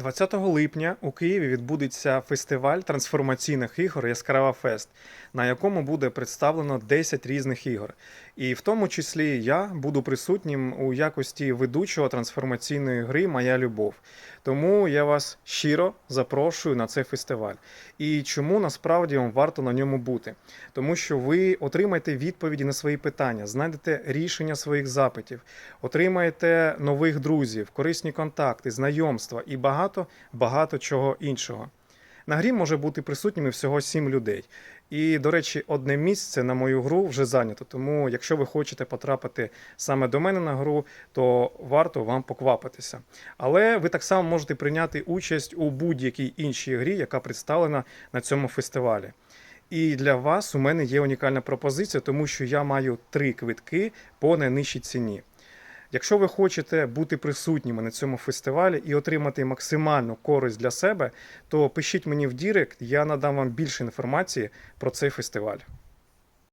20 липня у Києві відбудеться фестиваль трансформаційних ігор Яскрава Фест, на якому буде представлено 10 різних ігор. І в тому числі я буду присутнім у якості ведучого трансформаційної гри Моя любов. Тому я вас щиро запрошую на цей фестиваль. І чому насправді вам варто на ньому бути? Тому що ви отримаєте відповіді на свої питання, знайдете рішення своїх запитів, отримаєте нових друзів, корисні контакти, знайомства і багато багато чого іншого. На грі може бути присутніми всього сім людей. І, до речі, одне місце на мою гру вже зайнято. Тому, якщо ви хочете потрапити саме до мене на гру, то варто вам поквапитися. Але ви так само можете прийняти участь у будь-якій іншій грі, яка представлена на цьому фестивалі. І для вас у мене є унікальна пропозиція, тому що я маю три квитки по найнижчій ціні. Якщо ви хочете бути присутніми на цьому фестивалі і отримати максимальну користь для себе, то пишіть мені в Дірект, я надам вам більше інформації про цей фестиваль.